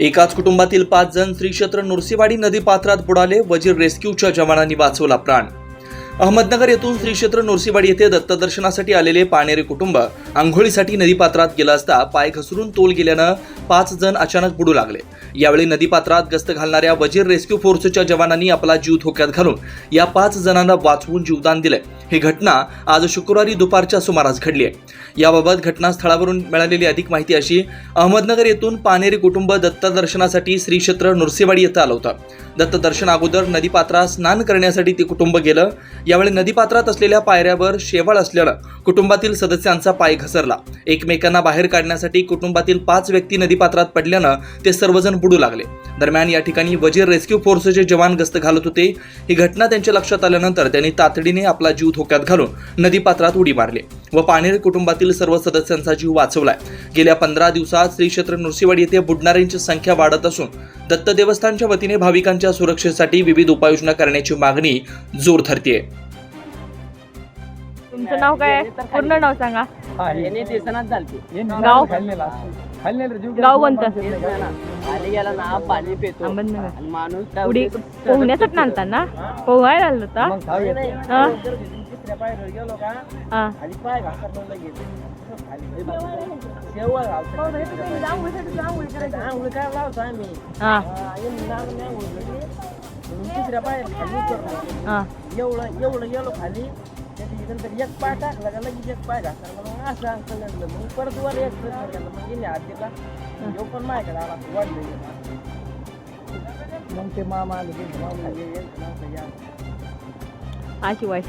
एकाच कुटुंबातील पाच जण श्रीक्षेत्र नृसिंहवाडी नदीपात्रात बुडाले वजीर रेस्क्यूच्या जवानांनी वाचवला प्राण. अहमदनगर येथून श्री क्षेत्र नोरसीवाडी येथे दत्तदर्शनासाठी आलेले पाणेरी कुटुंब आंघोळीसाठी नदीपात्रात गेलं असता पाय घसरून तोल गेल्यानं पाच जण अचानक बुडू लागले. यावेळी नदीपात्रात गस्त घालणाऱ्या वजीर रेस्क्यू फोर्सच्या जवानांनी आपला जीव धोक्यात घालून या पाच जणांना वाचवून जीवदान दिले. ही घटना आज शुक्रवारी दुपारच्या सुमारास घडली आहे. याबाबत घटनास्थळावरून मिळालेली अधिक माहिती अशी अहमदनगर येथून पानेरी कुटुंब दत्तदर्शनासाठी श्री क्षेत्र नृसिंहवाडी येथे आलं होतं. दत्तदर्शन अगोदर नदीपात्रात स्नान करण्यासाठी ते कुटुंब गेलं. यावेळी नदीपात्रात असलेल्या पायऱ्यावर शेवाळ असल्यानं कुटुंबातील सदस्यांचा पाय घसरला. एकमेकांना बाहेर काढण्यासाठी कुटुंबातील पाच व्यक्ती नदीपात्रात पडल्यानं ते सर्वजण बुडू लागले. दरम्यान या ठिकाणी वजीर रेस्क्यू फोर्सचे जवान गस्त घालत होते. ही घटना त्यांच्या लक्षात आल्यानंतर त्यांनी तातडीने आपला जीव धोक्यात घालून नदीपात्रात उडी मारली. व पाणेर कुटुंबातील सर्व सदस्यांचा जीव वाचवलाय. गेल्या पंधरा दिवसात श्री क्षेत्र नृसिंहवाडी येथे बुडणाऱ्यांची संख्या वाढत असून दत्त देवस्थानच्या वतीने भाविकांच्या सुरक्षेसाठी विविध उपाययोजना करण्याची मागणी जोर धरतीये. तुमचं नाव काय? आहे? पूर्ण नाव सांगा. गाव? गाव कोणतं? खाली गेला ना पाणी पितो अहमदनगर. आणि माणूस उडी पोहण्यासाठी आणता ना पोहायला आलं होता हा. तिसऱ्या पायरीवर गेलो का हा. आणि पाय घासरलो लगेच खाली शेवळ घालतो. आंघोळ काय लावतो आम्ही हा. हा, आंघोळ केली. म्हणून तिसऱ्या पाय खाली उतरलो हा. एवढं एवढं गेलो खाली त्याची नंतर एक पाय टाकला का लगेच एक पाय घासला मग असं अंकल म्हणलं. मग परत वर एक केला मग गेली दिला यो पण माझ्याकडे आला. वाढले मग ते मामा आले. ते मामा आले, यांचं नाव काय या. हा शिवाय